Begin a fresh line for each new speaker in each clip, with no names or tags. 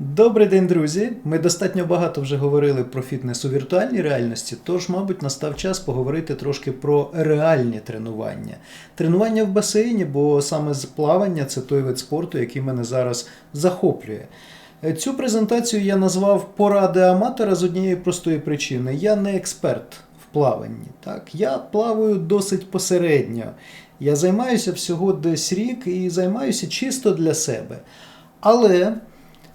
Добрий день, друзі! Ми достатньо багато вже говорили про фітнес у віртуальній реальності, тож, мабуть, настав час поговорити трошки про реальні тренування. Тренування в басейні, бо саме з плавання це той вид спорту, який мене зараз захоплює. Цю презентацію я назвав поради аматора з однієї простої причини. Я не експерт в плаванні. Так? Я плаваю досить посередньо. Я займаюся всього десь рік і займаюся чисто для себе. Але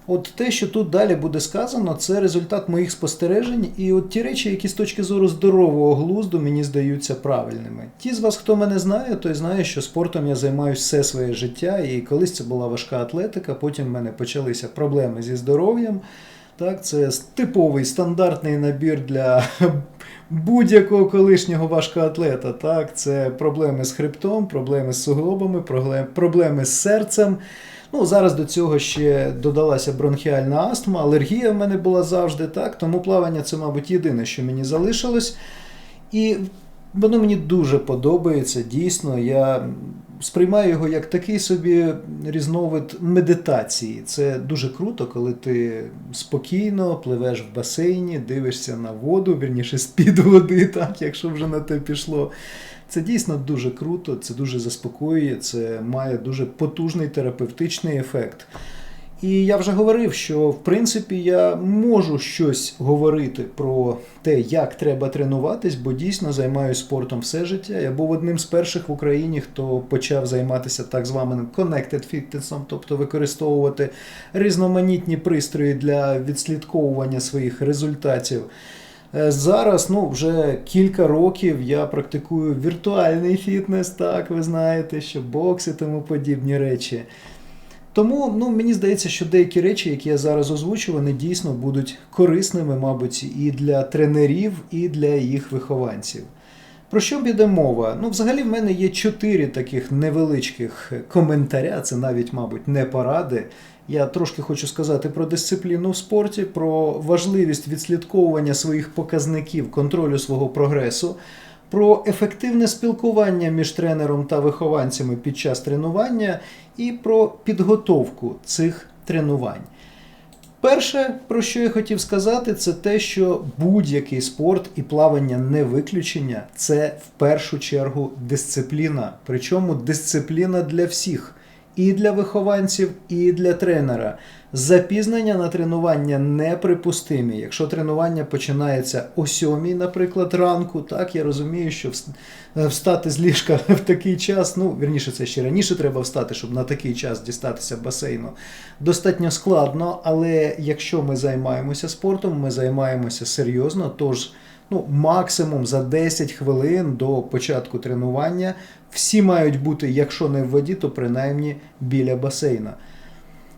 От те, що тут далі буде сказано, це результат моїх спостережень, і от ті речі, які з точки зору здорового глузду мені здаються правильними. Ті з вас, хто мене знає, той знає, що спортом я займаюся все своє життя, і колись це була важка атлетика, потім в мене почалися проблеми зі здоров'ям. Так, Це типовий стандартний набір для будь-якого колишнього важкоатлета. Так, Це проблеми з хребтом, проблеми з суглобами, проблеми з серцем. Ну, зараз до цього ще додалася бронхіальна астма, алергія в мене була завжди, так, тому плавання це, мабуть, єдине, що мені залишилось. І воно мені дуже подобається, дійсно. Я сприймаю його як такий собі різновид медитації. Це дуже круто, коли ти спокійно пливеш в басейні, дивишся на воду, вірніше з-під води, так, якщо вже на те пішло. Це дійсно дуже круто, це дуже заспокоює, це має дуже потужний терапевтичний ефект. І я вже говорив, що в принципі я можу щось говорити про те, як треба тренуватись, бо дійсно займаюся спортом все життя. Я був одним з перших в Україні, хто почав займатися так званим connected fitness, тобто використовувати різноманітні пристрої для відслідковування своїх результатів. Е, Зараз ну, вже кілька років я практикую віртуальний фітнес, так ви знаєте, що бокс і тому подібні речі. Тому ну, мені здається, що деякі речі, які я зараз озвучу, вони дійсно будуть корисними, мабуть, і для тренерів, і для їх вихованців. Про що піде мова? Ну, взагалі, в мене є чотири таких невеличких коментаря, це навіть, мабуть, не поради. Я трошки хочу сказати про дисципліну в спорті, про важливість відслідковування своїх показників, контролю свого прогресу, про ефективне спілкування між тренером та вихованцями під час тренування і про підготовку цих тренувань. Перше, про що я хотів сказати, це те, що будь-який спорт і плавання не виключення, це в першу чергу дисципліна. Причому дисципліна для всіх. І для вихованців, і для тренера. Запізнення на тренування неприпустимі. Якщо тренування починається о сьомій, наприклад, ранку, так я розумію, що е, встати з ліжка в такий час, ну вірніше, це ще раніше треба встати, щоб на такий час дістатися басейну. Достатньо складно, але якщо ми займаємося спортом, ми займаємося серйозно, тож ну, максимум за 10 хвилин до початку тренування всі мають бути, якщо не в воді, то принаймні біля басейна.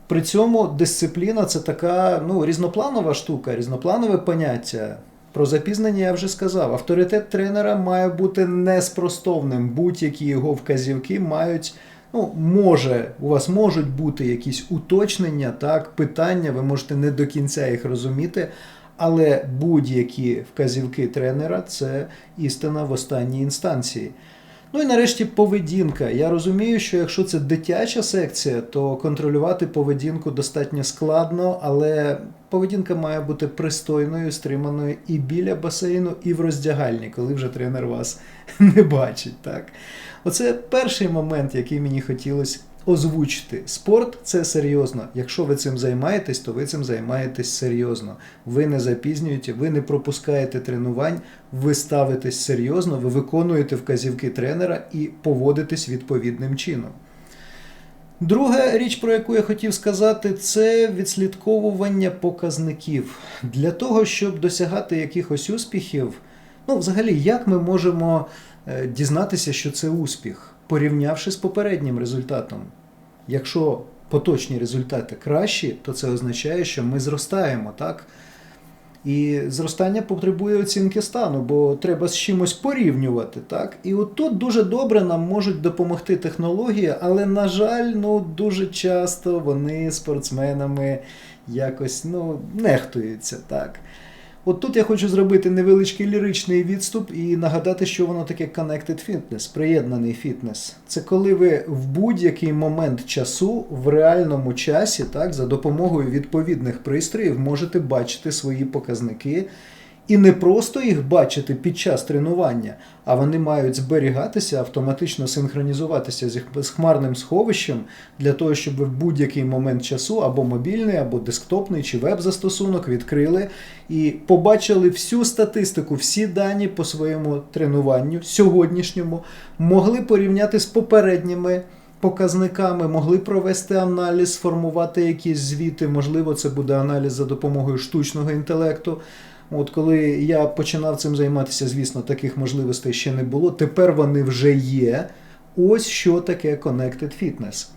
При цьому дисципліна це така ну, різнопланова штука, різнопланове поняття. Про запізнення я вже сказав. Авторитет тренера має бути неспростовним. Будь-які його вказівки мають. Ну, може, у вас можуть бути якісь уточнення, так, питання, ви можете не до кінця їх розуміти, але будь-які вказівки тренера це істина в останній інстанції. Ну і нарешті поведінка. Я розумію, що якщо це дитяча секція, то контролювати поведінку достатньо складно, але поведінка має бути пристойною, стриманою і біля басейну, і в роздягальні, коли вже тренер вас не бачить. Так? Оце перший момент, який мені хотілося озвучити. Спорт це серйозно. Якщо ви цим займаєтесь, то ви цим займаєтесь серйозно. Ви не запізнюєте, ви не пропускаєте тренувань, ви ставитесь серйозно, ви виконуєте вказівки тренера і поводитесь відповідним чином. Друга річ, про яку я хотів сказати, це відслідковування показників. Для того, щоб досягати якихось успіхів, ну, взагалі, як ми можемо е, дізнатися, що це успіх, порівнявши з попереднім результатом? Якщо поточні результати кращі, то це означає, що ми зростаємо, так? І зростання потребує оцінки стану, бо треба з чимось порівнювати. Так? І от тут дуже добре нам можуть допомогти технології, але, на жаль, ну, дуже часто вони спортсменами якось ну, нехтуються. Так? От тут я хочу зробити невеличкий ліричний відступ і нагадати, що воно таке Connected Fitness, приєднаний фітнес. Це коли ви в будь-який момент часу в реальному часі, так, за допомогою відповідних пристроїв можете бачити свої показники. І не просто їх бачити під час тренування, а вони мають зберігатися, автоматично синхронізуватися з хмарним сховищем для того, щоб ви в будь-який момент часу або мобільний, або десктопний чи веб-застосунок відкрили і побачили всю статистику, всі дані по своєму тренуванню сьогоднішньому, могли порівняти з попередніми. Показниками могли провести аналіз, сформувати якісь звіти. Можливо, це буде аналіз за допомогою штучного інтелекту. От коли я починав цим займатися, звісно, таких можливостей ще не було. Тепер вони вже є. Ось що таке Connected Fitness.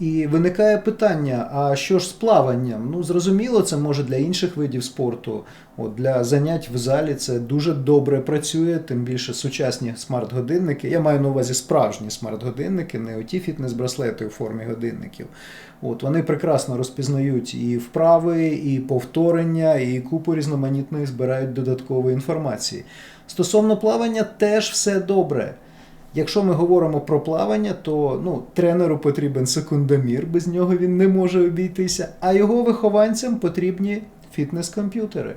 І виникає питання: а що ж з плаванням? Ну, зрозуміло, це може для інших видів спорту. От Для занять в залі це дуже добре працює, тим більше сучасні смарт-годинники. Я маю на увазі справжні смарт-годинники, не оті фітнес-браслети у формі годинників. От Вони прекрасно розпізнають і вправи, і повторення, і купу різноманітної збирають додаткової інформації. Стосовно плавання, теж все добре. Якщо ми говоримо про плавання, то ну, тренеру потрібен секундомір, без нього він не може обійтися, а його вихованцям потрібні фітнес-комп'ютери.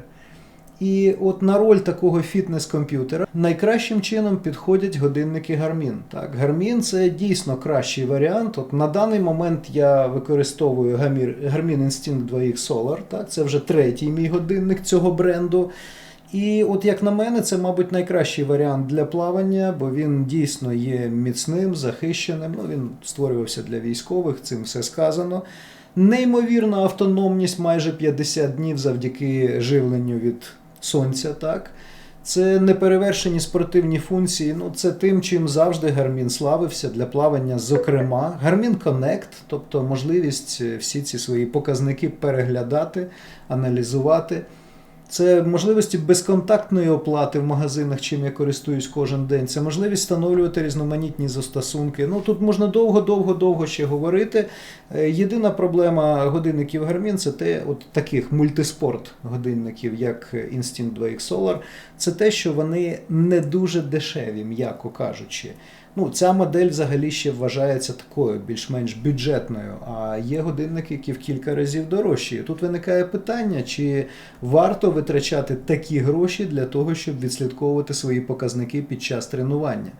І от на роль такого фітнес-комп'ютера найкращим чином підходять годинники Garmin. Так, Garmin це дійсно кращий варіант. От на даний момент я використовую Garmin Instinct 2X Solar. Так, це вже третій мій годинник цього бренду. І от як на мене, це, мабуть, найкращий варіант для плавання, бо він дійсно є міцним, захищеним. Ну, він створювався для військових, цим все сказано. Неймовірна автономність майже 50 днів завдяки живленню від сонця. так. Це неперевершені спортивні функції. Ну, це тим, чим завжди Garmin славився для плавання. Зокрема, Garmin Connect, тобто можливість всі ці свої показники переглядати, аналізувати. Це можливості безконтактної оплати в магазинах, чим я користуюсь кожен день. Це можливість встановлювати різноманітні застосунки. Ну тут можна довго-довго-довго ще говорити. Е, Єдина проблема годинників Garmin це те, от таких мультиспорт годинників, як Instinct 2X Solar, це те, що вони не дуже дешеві, м'яко кажучи. Ну, ця модель взагалі ще вважається такою більш-менш бюджетною, а є годинники, які в кілька разів дорожчі. Тут виникає питання, чи варто витрачати такі гроші для того, щоб відслідковувати свої показники під час тренування.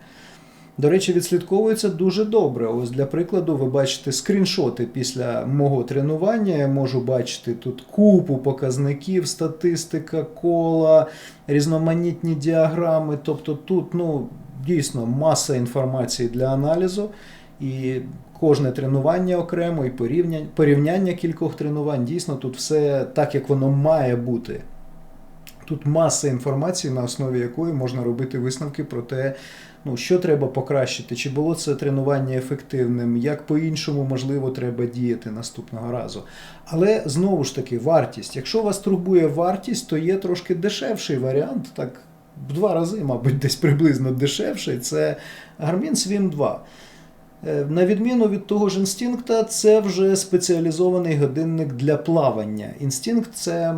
До речі, відслідковується дуже добре. Ось для прикладу, ви бачите скріншоти після мого тренування. Я можу бачити тут купу показників, статистика, кола, різноманітні діаграми. Тобто тут, ну, дійсно маса інформації для аналізу. І кожне тренування окремо, і порівняння, порівняння кількох тренувань. Дійсно, тут все так, як воно має бути. Тут маса інформації, на основі якої можна робити висновки про те, ну, що треба покращити, чи було це тренування ефективним, як по-іншому, можливо, треба діяти наступного разу. Але знову ж таки, вартість. Якщо вас турбує вартість, то є трошки дешевший варіант, так в два рази, мабуть, десь приблизно дешевший. Це Garmin Swim 2. Е, На відміну від того ж інстинкта, це вже спеціалізований годинник для плавання. Інстинкт це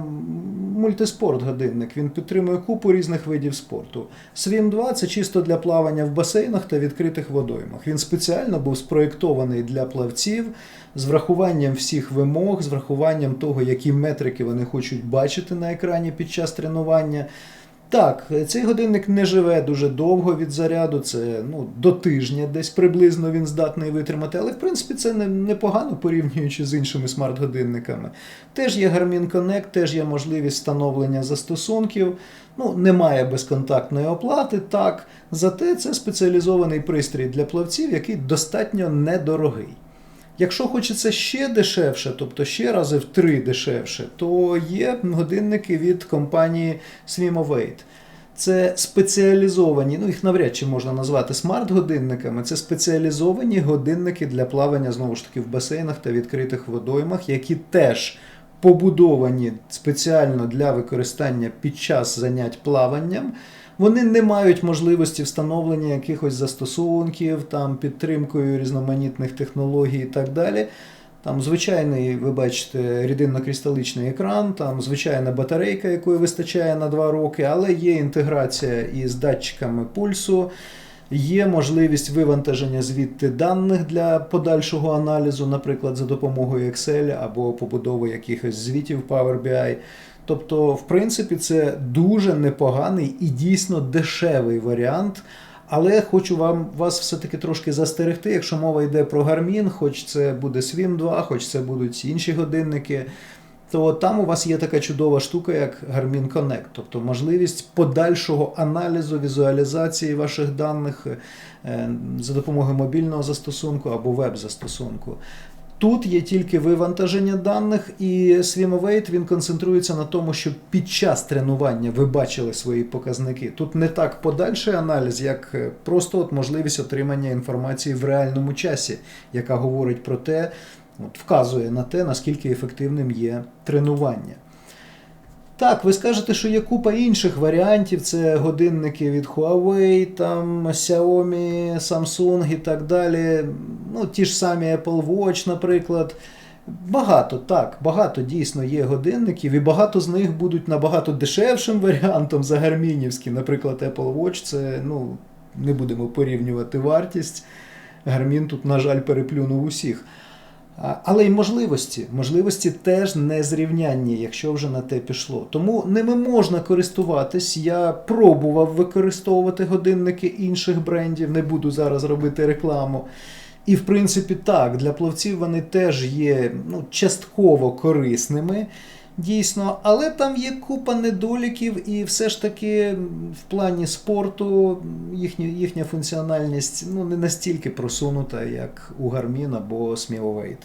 мультиспорт годинник. Він підтримує купу різних видів спорту. Swim 2 це чисто для плавання в басейнах та відкритих водоймах. Він спеціально був спроєктований для плавців з врахуванням всіх вимог, з врахуванням того, які метрики вони хочуть бачити на екрані під час тренування. Так, цей годинник не живе дуже довго від заряду, це ну, до тижня десь приблизно він здатний витримати, але в принципі це не- непогано порівнюючи з іншими смарт-годинниками. Теж є Garmin Connect, теж є можливість встановлення застосунків. Ну, немає безконтактної оплати, так. Зате це спеціалізований пристрій для плавців, який достатньо недорогий. Якщо хочеться ще дешевше, тобто ще рази в три дешевше, то є годинники від компанії Swimovate. Це спеціалізовані, ну їх навряд чи можна назвати смарт-годинниками. Це спеціалізовані годинники для плавання знову ж таки в басейнах та відкритих водоймах, які теж побудовані спеціально для використання під час занять плаванням. Вони не мають можливості встановлення якихось застосунків, там, підтримкою різноманітних технологій і так далі. Там звичайний, ви бачите, рідинно-кристаличний екран, там звичайна батарейка, якої вистачає на 2 роки, але є інтеграція із датчиками пульсу. Є можливість вивантаження звідти даних для подальшого аналізу, наприклад, за допомогою Excel або побудови якихось звітів Power BI. Тобто, в принципі, це дуже непоганий і дійсно дешевий варіант. Але хочу вам вас все-таки трошки застерегти, якщо мова йде про Garmin, хоч це буде Swim 2, хоч це будуть інші годинники, то там у вас є така чудова штука, як Garmin Connect, тобто можливість подальшого аналізу, візуалізації ваших даних е, за допомогою мобільного застосунку або веб-застосунку. Тут є тільки вивантаження даних, і Swimawait він концентрується на тому, щоб під час тренування ви бачили свої показники. Тут не так подальший аналіз, як е, просто от можливість отримання інформації в реальному часі, яка говорить про те, от, вказує на те, наскільки ефективним є тренування. Так, ви скажете, що є купа інших варіантів. Це годинники від Huawei, там Xiaomi, Samsung і так далі. Ну, ті ж самі Apple Watch, наприклад. Багато, так, багато дійсно є годинників, і багато з них будуть набагато дешевшим варіантом за гармінівські. Наприклад, Apple Watch це, ну, не будемо порівнювати вартість. Гармін тут, на жаль, переплюнув усіх. Але й можливості. Можливості теж незрівнянні, якщо вже на те пішло. Тому ними можна користуватись. Я пробував використовувати годинники інших брендів, не буду зараз робити рекламу. І, в принципі, так, для плавців вони теж є ну, частково корисними. Дійсно, але там є купа недоліків, і все ж таки в плані спорту їхня, їхня функціональність ну, не настільки просунута, як у Garmin або Smilowait.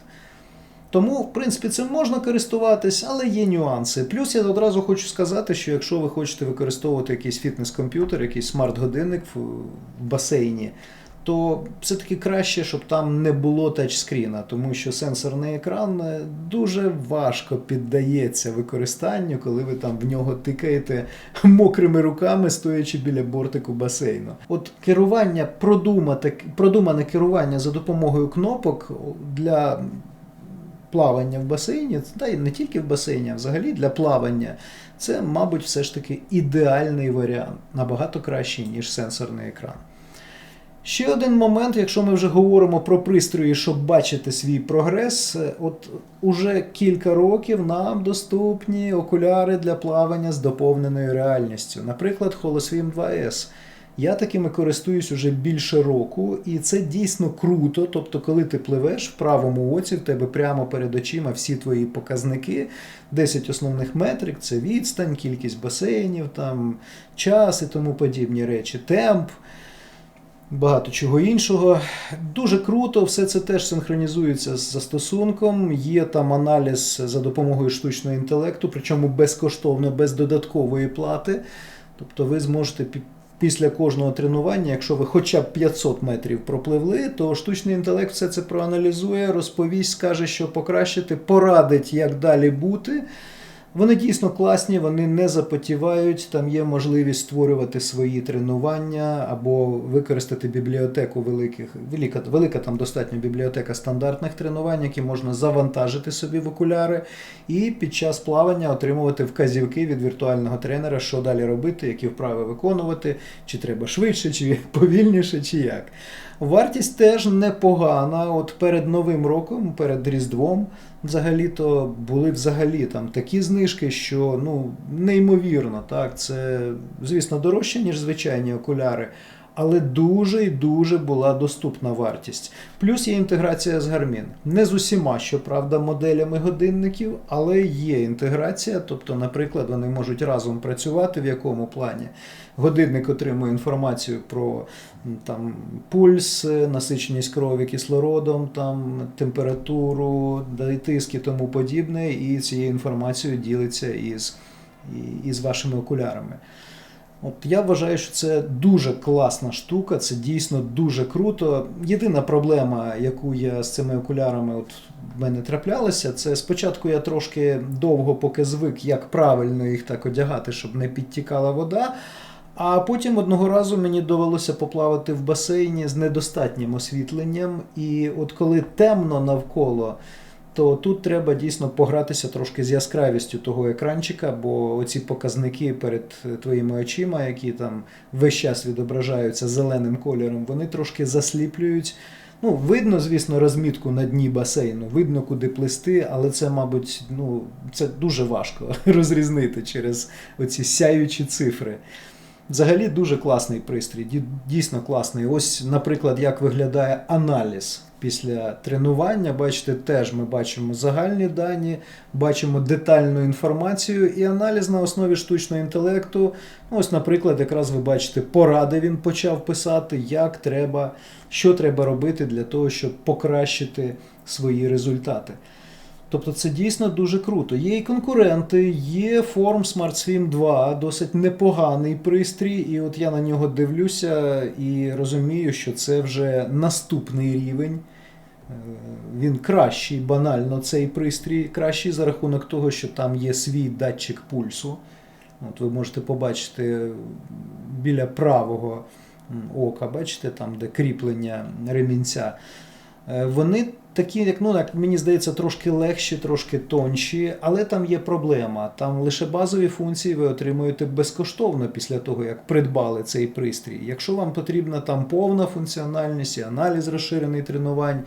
Тому, в принципі, цим можна користуватись, але є нюанси. Плюс я одразу хочу сказати, що якщо ви хочете використовувати якийсь фітнес-комп'ютер, якийсь смарт-годинник в басейні, то все-таки краще, щоб там не було тачскріна, тому що сенсорний екран е, дуже важко піддається використанню, коли ви там в нього тикаєте мокрими руками, стоячи біля бортику басейну. От керування, продумати, продумане керування за допомогою кнопок для плавання в басейні, та й не тільки в басейні, а взагалі для плавання, це, мабуть, все ж таки ідеальний варіант, набагато кращий, ніж сенсорний екран. Ще один момент, якщо ми вже говоримо про пристрої, щоб бачити свій прогрес, е, от уже кілька років нам доступні окуляри для плавання з доповненою реальністю. Наприклад, Holoswim 2S. Я такими користуюсь уже більше року, і це дійсно круто. Тобто, коли ти пливеш в правому оці, в тебе прямо перед очима всі твої показники, 10 основних метрик це відстань, кількість басейнів, там, час і тому подібні речі, темп. Багато чого іншого. Дуже круто, все це теж синхронізується з застосунком. Є там аналіз за допомогою штучного інтелекту, причому безкоштовно, без додаткової плати. Тобто ви зможете пі- після кожного тренування, якщо ви хоча б 500 метрів пропливли, то штучний інтелект все це проаналізує, розповість, скаже, що покращити, порадить, як далі бути. Вони дійсно класні, вони не запотівають. Там є можливість створювати свої тренування або використати бібліотеку великих. Велика, велика там достатньо бібліотека стандартних тренувань, які можна завантажити собі в окуляри, і під час плавання отримувати вказівки від віртуального тренера, що далі робити, які вправи виконувати, чи треба швидше, чи повільніше, чи як. Вартість теж непогана. От перед Новим роком, перед Різдвом, взагалі-то були взагалі там такі знижки, що ну, неймовірно. Так? Це, звісно, дорожче, ніж звичайні окуляри. Але дуже і дуже була доступна вартість. Плюс є інтеграція з Garmin. Не з усіма, щоправда, моделями годинників, але є інтеграція. Тобто, наприклад, вони можуть разом працювати в якому плані. Годинник отримує інформацію про там, пульс, насиченість крові кислородом, там, температуру, тиск і тому подібне, і цією інформацією ділиться із, із вашими окулярами. От я вважаю, що це дуже класна штука, це дійсно дуже круто. Єдина проблема, яку я з цими окулярами от в мене траплялася, це спочатку я трошки довго поки звик, як правильно їх так одягати, щоб не підтікала вода. А потім одного разу мені довелося поплавати в басейні з недостатнім освітленням. І от коли темно навколо, то тут треба дійсно погратися трошки з яскравістю того екранчика, бо оці показники перед твоїми очима, які там весь час відображаються зеленим кольором, вони трошки засліплюють. Ну, видно, звісно, розмітку на дні басейну, видно, куди плисти, але це, мабуть, ну, це дуже важко розрізнити через оці сяючі цифри. Взагалі дуже класний пристрій, дійсно класний. Ось, наприклад, як виглядає аналіз після тренування. Бачите, теж ми бачимо загальні дані, бачимо детальну інформацію і аналіз на основі штучного інтелекту. Ось, наприклад, якраз ви бачите, поради він почав писати, як треба, що треба робити для того, щоб покращити свої результати. Тобто це дійсно дуже круто. Є і конкуренти, є Form SmartSwim 2, досить непоганий пристрій, і от я на нього дивлюся і розумію, що це вже наступний рівень. Е, Він кращий, банально цей пристрій, кращий за рахунок того, що там є свій датчик пульсу. От ви можете побачити біля правого ока, бачите, там, де кріплення ремінця. Е, Вони такі, як ну як мені здається, трошки легші, трошки тонші, але там є проблема. Там лише базові функції ви отримуєте безкоштовно після того, як придбали цей пристрій. Якщо вам потрібна там повна функціональність і аналіз розширений тренувань.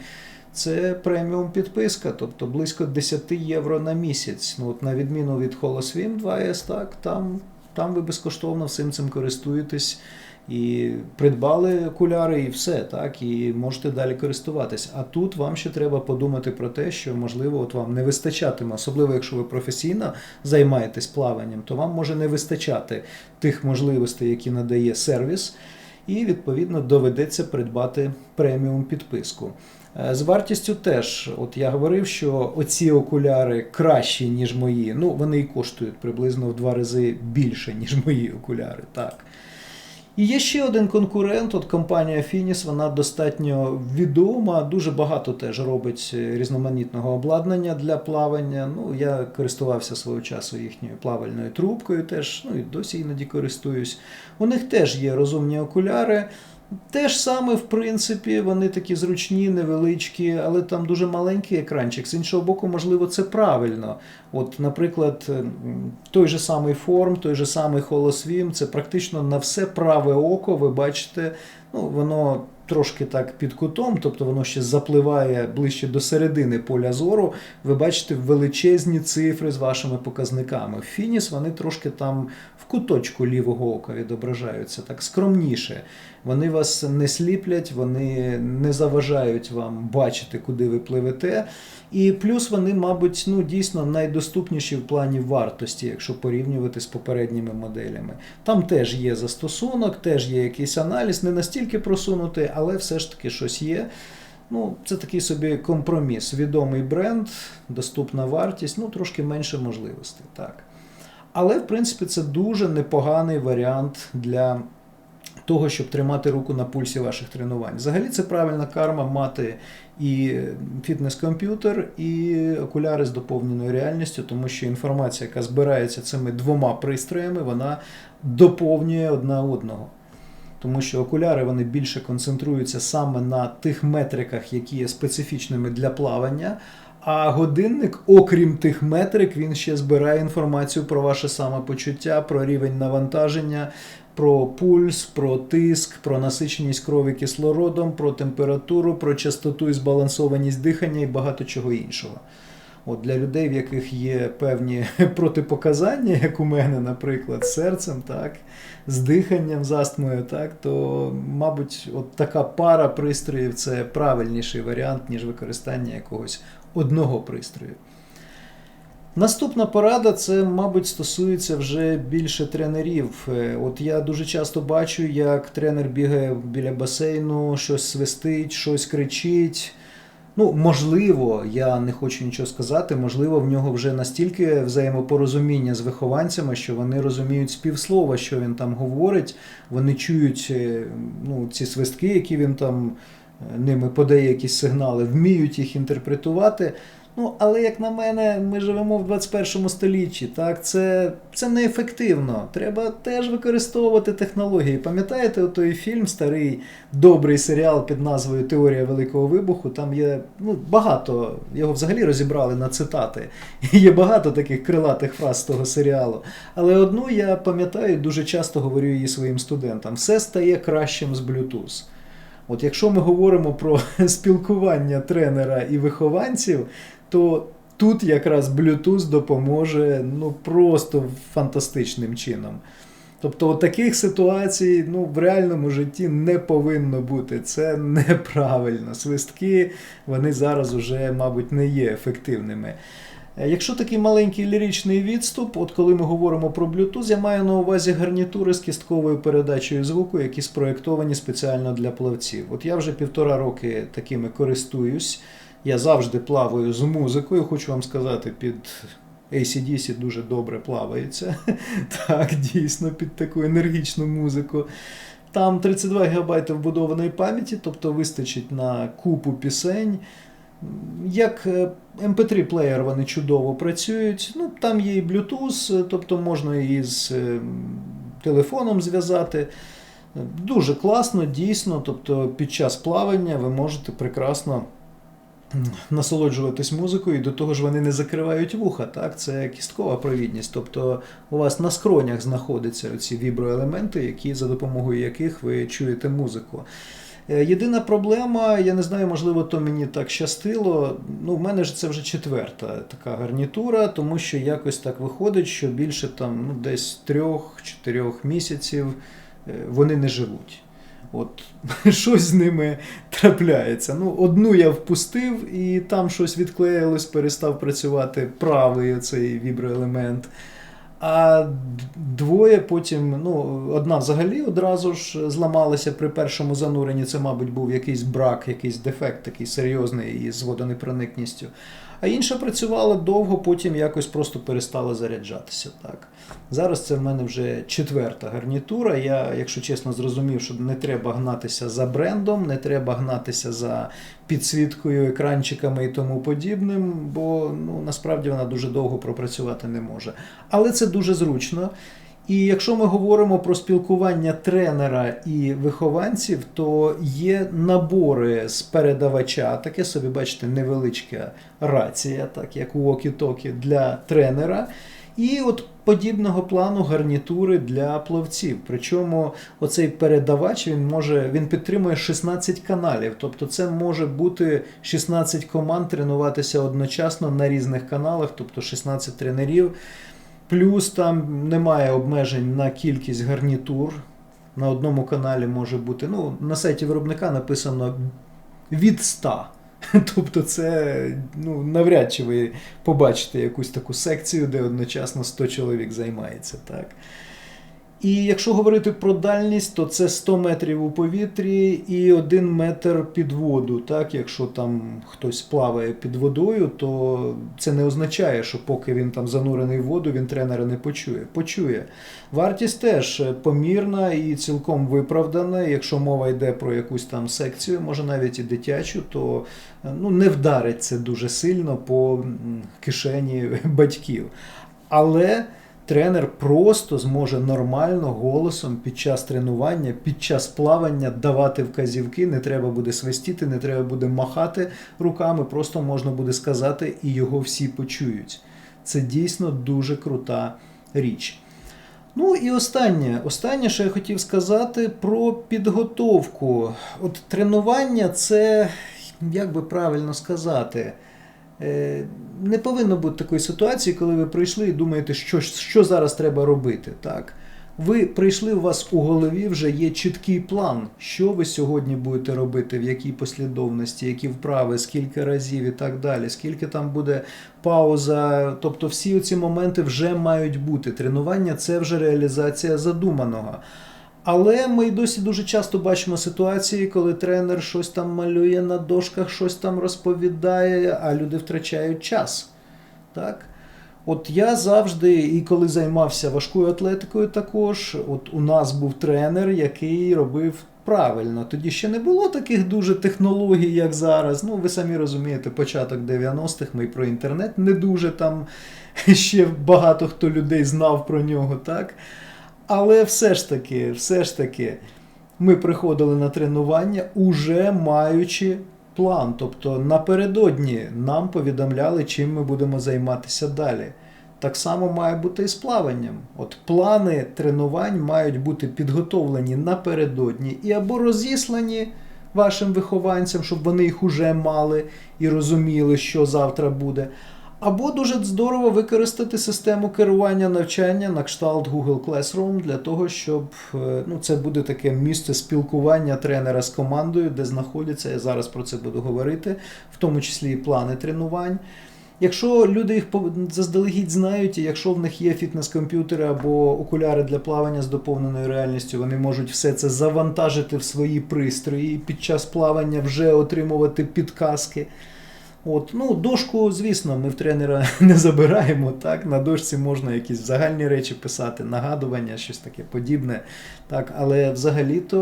Це преміум підписка, тобто близько 10 євро на місяць. Ну, от на відміну від HoloSwim 2S, так, там, там ви безкоштовно всім цим користуєтесь і придбали окуляри, і все, так, і можете далі користуватись. А тут вам ще треба подумати про те, що можливо от вам не вистачатиме, особливо якщо ви професійно займаєтесь плаванням, то вам може не вистачати тих можливостей, які надає сервіс, і відповідно доведеться придбати преміум підписку. Е, З вартістю теж, от я говорив, що оці окуляри кращі, ніж мої. Ну, вони і коштують приблизно в два рази більше, ніж мої окуляри. Так. І є ще один конкурент, от компанія Фініс, вона достатньо відома, дуже багато теж робить е, різноманітного обладнання для плавання. Ну, я користувався свого часу їхньою плавальною трубкою, теж, ну і досі іноді користуюсь. У них теж є розумні окуляри. Те ж саме, в принципі, вони такі зручні, невеличкі, але там дуже маленький екранчик. З іншого боку, можливо, це правильно. От, наприклад, той же самий форм, той же самий HoloSwim, це практично на все праве око, ви бачите, ну, воно трошки так під кутом, тобто воно ще запливає ближче до середини поля зору. Ви бачите величезні цифри з вашими показниками. В Фініс вони трошки там в куточку лівого ока відображаються, так скромніше. Вони вас не сліплять, вони не заважають вам бачити, куди ви пливете. І плюс вони, мабуть, ну дійсно найдоступніші в плані вартості, якщо порівнювати з попередніми моделями. Там теж є застосунок, теж є якийсь аналіз, не настільки просунутий, але все ж таки щось є. Ну, це такий собі компроміс. Відомий бренд, доступна вартість, ну трошки менше можливостей. Так. Але, в принципі, це дуже непоганий варіант для того, щоб тримати руку на пульсі ваших тренувань. Взагалі це правильна карма мати і фітнес-комп'ютер, і окуляри з доповненою реальністю, тому що інформація, яка збирається цими двома пристроями, вона доповнює одна одного. Тому що окуляри вони більше концентруються саме на тих метриках, які є специфічними для плавання. А годинник, окрім тих метрик, він ще збирає інформацію про ваше самопочуття, про рівень навантаження, про пульс, про тиск, про насиченість крові кислородом, про температуру, про частоту і збалансованість дихання і багато чого іншого. От Для людей, в яких є певні протипоказання, як у мене, наприклад, з серцем, так, з диханням, з астмою, так, то, мабуть, от така пара пристроїв це правильніший варіант, ніж використання якогось одного пристрою. Наступна порада це, мабуть, стосується вже більше тренерів. Е, От я дуже часто бачу, як тренер бігає біля басейну, щось свистить, щось кричить. Ну, можливо, я не хочу нічого сказати, можливо, в нього вже настільки взаємопорозуміння з вихованцями, що вони розуміють співслова, що він там говорить, вони чують е, ну, ці свистки, які він там е, ними подає якісь сигнали, вміють їх інтерпретувати. Ну, але як на мене, ми живемо в 21 столітті. Так, це, це неефективно. Треба теж використовувати технології. Пам'ятаєте той фільм, старий добрий серіал під назвою Теорія Великого Вибуху? Там є ну, багато, його взагалі розібрали на цитати. Є багато таких крилатих фраз з того серіалу. Але одну я пам'ятаю, дуже часто говорю її своїм студентам: все стає кращим з Bluetooth. От якщо ми говоримо про спілкування тренера і вихованців, то тут якраз Bluetooth допоможе ну просто фантастичним чином. Тобто таких ситуацій ну, в реальному житті не повинно бути. Це неправильно. Свистки вони зараз уже, мабуть, не є ефективними. Е, Якщо такий маленький ліричний відступ, от коли ми говоримо про Bluetooth, я маю на увазі гарнітури з кістковою передачею звуку, які спроєктовані спеціально для плавців. От я вже півтора роки такими користуюсь. Я завжди плаваю з музикою, хочу вам сказати, під ACDC дуже добре плавається. Так, дійсно, під таку енергічну музику. Там 32 ГБ вбудованої пам'яті, тобто вистачить на купу пісень. Як MP3 плеєр вони чудово працюють. Ну, Там є і Bluetooth, тобто можна і з е, телефоном зв'язати. Дуже класно, дійсно. Тобто під час плавання ви можете прекрасно насолоджуватись музикою, і до того ж вони не закривають вуха. Так? Це кісткова провідність. Тобто у вас на скронях знаходяться ці віброелементи, які, за допомогою яких ви чуєте музику. Єдина проблема, я не знаю, можливо, то мені так щастило. Ну, в мене ж це вже четверта така гарнітура, тому що якось так виходить, що більше там ну, десь трьох-чотирьох місяців вони не живуть. От щось з ними трапляється. Ну, Одну я впустив, і там щось відклеїлось, перестав працювати правий цей віброелемент. А двоє потім, ну, одна взагалі одразу ж зламалася при першому зануренні. Це, мабуть, був якийсь брак, якийсь дефект такий серйозний із водонепроникністю. А інша працювала довго, потім якось просто перестала заряджатися. Так. Зараз це в мене вже четверта гарнітура. Я, якщо чесно, зрозумів, що не треба гнатися за брендом, не треба гнатися за підсвіткою, екранчиками і тому подібним, бо ну, насправді вона дуже довго пропрацювати не може. Але це дуже зручно. І якщо ми говоримо про спілкування тренера і вихованців, то є набори з передавача, таке собі, бачите, невеличка рація, так як у Окі-Токі для тренера. І от подібного плану гарнітури для плавців. Причому оцей передавач він може він підтримує 16 каналів, тобто це може бути 16 команд тренуватися одночасно на різних каналах, тобто 16 тренерів. Плюс там немає обмежень на кількість гарнітур. На одному каналі може бути. Ну, на сайті виробника написано від 100. Тобто, це ну, навряд чи ви побачите якусь таку секцію, де одночасно 100 чоловік займається. так. І якщо говорити про дальність, то це 100 метрів у повітрі і 1 метр під воду. Так? Якщо там хтось плаває під водою, то це не означає, що поки він там занурений в воду, він тренера не почує. Почує. Вартість теж помірна і цілком виправдана. Якщо мова йде про якусь там секцію, може навіть і дитячу, то ну, не вдарить це дуже сильно по кишені батьків. Але тренер просто зможе нормально голосом під час тренування, під час плавання давати вказівки. Не треба буде свистіти, не треба буде махати руками, просто можна буде сказати, і його всі почують. Це дійсно дуже крута річ. Ну і останнє, останнє, що я хотів сказати про підготовку. От тренування це, як би правильно сказати, не повинно бути такої ситуації, коли ви прийшли і думаєте, що що зараз треба робити. Так? Ви прийшли, у вас у голові вже є чіткий план, що ви сьогодні будете робити, в якій послідовності, які вправи, скільки разів і так далі, скільки там буде пауза. Тобто всі ці моменти вже мають бути. Тренування це вже реалізація задуманого. Але ми досі дуже часто бачимо ситуації, коли тренер щось там малює на дошках, щось там розповідає, а люди втрачають час. Так? От я завжди, і коли займався важкою атлетикою, також, от у нас був тренер, який робив правильно. Тоді ще не було таких дуже технологій, як зараз. Ну, ви самі розумієте, початок 90-х ми про інтернет не дуже там ще багато хто людей знав про нього, так? Але все ж таки, все ж таки, ми приходили на тренування, уже маючи план. Тобто напередодні нам повідомляли, чим ми будемо займатися далі. Так само має бути і з плаванням. От плани тренувань мають бути підготовлені напередодні і або розіслані вашим вихованцям, щоб вони їх уже мали і розуміли, що завтра буде. Або дуже здорово використати систему керування навчання на кшталт Google Classroom для того, щоб е, ну, це буде таке місце спілкування тренера з командою, де знаходяться. Я зараз про це буду говорити, в тому числі і плани тренувань. Якщо люди їх заздалегідь знають, і якщо в них є фітнес-комп'ютери або окуляри для плавання з доповненою реальністю, вони можуть все це завантажити в свої пристрої і під час плавання вже отримувати підказки. От, ну, Дошку, звісно, ми в тренера не забираємо. так, На дошці можна якісь загальні речі писати, нагадування, щось таке подібне. так, Але взагалі-то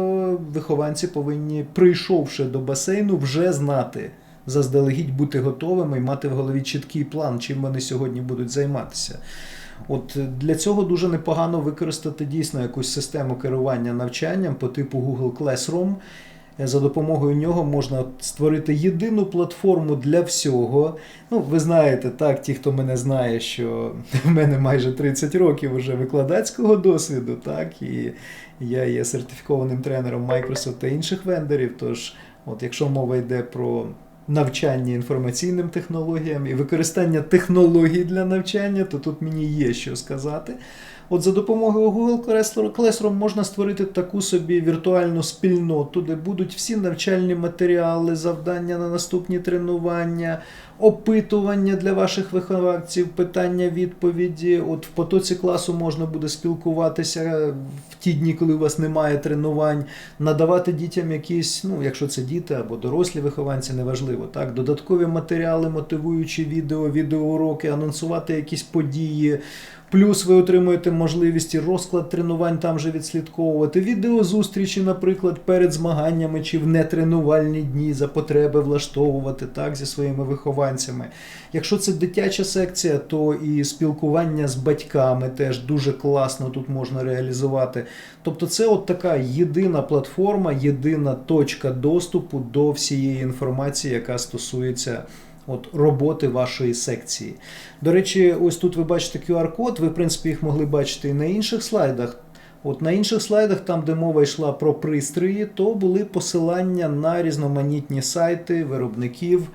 вихованці повинні, прийшовши до басейну, вже знати, заздалегідь бути готовими і мати в голові чіткий план, чим вони сьогодні будуть займатися. От Для цього дуже непогано використати дійсно якусь систему керування навчанням по типу Google Classroom. За допомогою нього можна створити єдину платформу для всього. Ну, ви знаєте, так, ті, хто мене знає, що в мене майже 30 років уже викладацького досвіду, так, і я є сертифікованим тренером Microsoft та інших вендорів. Тож, от якщо мова йде про навчання інформаційним технологіям і використання технологій для навчання, то тут мені є що сказати. От за допомогою Google Classroom можна створити таку собі віртуальну спільноту, де будуть всі навчальні матеріали, завдання на наступні тренування, опитування для ваших вихованців, питання, відповіді. От в потоці класу можна буде спілкуватися в ті дні, коли у вас немає тренувань, надавати дітям якісь, ну, якщо це діти або дорослі вихованці, неважливо. так, Додаткові матеріали, мотивуючі відео, відеоуроки, анонсувати якісь події. Плюс ви отримуєте можливість і розклад тренувань там же відслідковувати, відеозустрічі, наприклад, перед змаганнями чи в нетренувальні дні за потреби влаштовувати так зі своїми вихованцями. Якщо це дитяча секція, то і спілкування з батьками теж дуже класно тут можна реалізувати. Тобто, це от така єдина платформа, єдина точка доступу до всієї інформації, яка стосується от роботи вашої секції. До речі, ось тут ви бачите QR-код, ви, в принципі, їх могли бачити і на інших слайдах. От На інших слайдах, там, де мова йшла про пристрої, то були посилання на різноманітні сайти виробників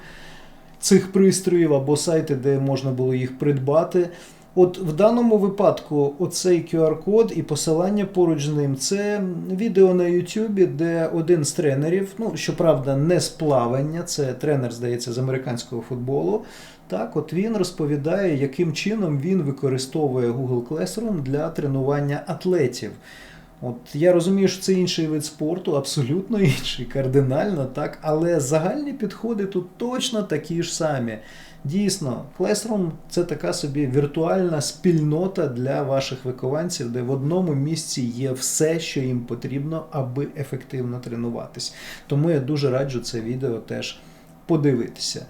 цих пристроїв або сайти, де можна було їх придбати. От в даному випадку оцей QR-код і посилання поруч з ним це відео на YouTube, де один з тренерів, ну щоправда, не з плавання, це тренер, здається, з американського футболу. Так, от він розповідає, яким чином він використовує Google Classroom для тренування атлетів. От Я розумію, що це інший вид спорту, абсолютно інший, кардинально, так, але загальні підходи тут точно такі ж самі. Дійсно, Classroom це така собі віртуальна спільнота для ваших вихованців, де в одному місці є все, що їм потрібно, аби ефективно тренуватись. Тому я дуже раджу це відео теж подивитися.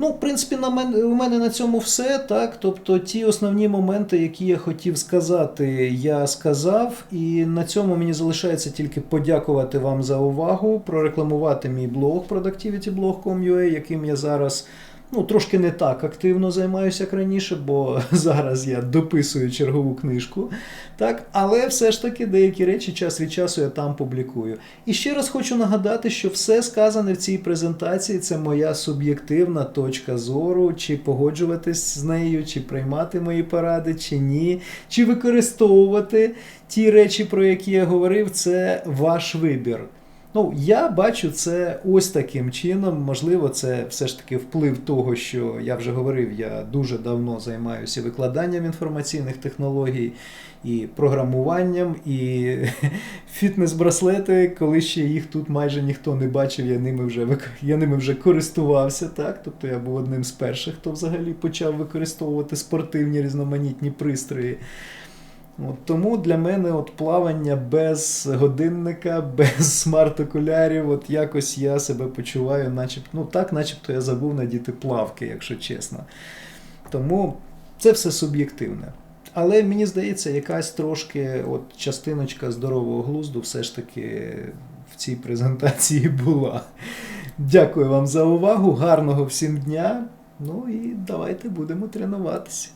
Ну, в принципі, на мене, у мене на цьому все. так. Тобто ті основні моменти, які я хотів сказати, я сказав. І на цьому мені залишається тільки подякувати вам за увагу, прорекламувати мій блог productivityblog.com.ua, яким я зараз ну, трошки не так активно займаюся як раніше, бо зараз я дописую чергову книжку. Так, Але все ж таки деякі речі час від часу я там публікую. І ще раз хочу нагадати, що все сказане в цій презентації це моя суб'єктивна точка зору, чи погоджуватись з нею, чи приймати мої поради, чи ні, чи використовувати ті речі, про які я говорив, це ваш вибір. Ну, я бачу це ось таким чином. Можливо, це все ж таки вплив того, що я вже говорив, я дуже давно займаюся викладанням інформаційних технологій і програмуванням, і фітнес-браслети, коли ще їх тут майже ніхто не бачив, я ними вже я ними вже користувався. так? Тобто я був одним з перших, хто взагалі почав використовувати спортивні різноманітні пристрої. От тому для мене от плавання без годинника, без смарт-окулярів, от якось я себе почуваю, начебто, ну так, начебто я забув надіти плавки, якщо чесно. Тому це все суб'єктивне. Але мені здається, якась трошки от частиночка здорового глузду все ж таки в цій презентації була. Дякую вам за увагу, гарного всім дня. Ну і давайте будемо тренуватися.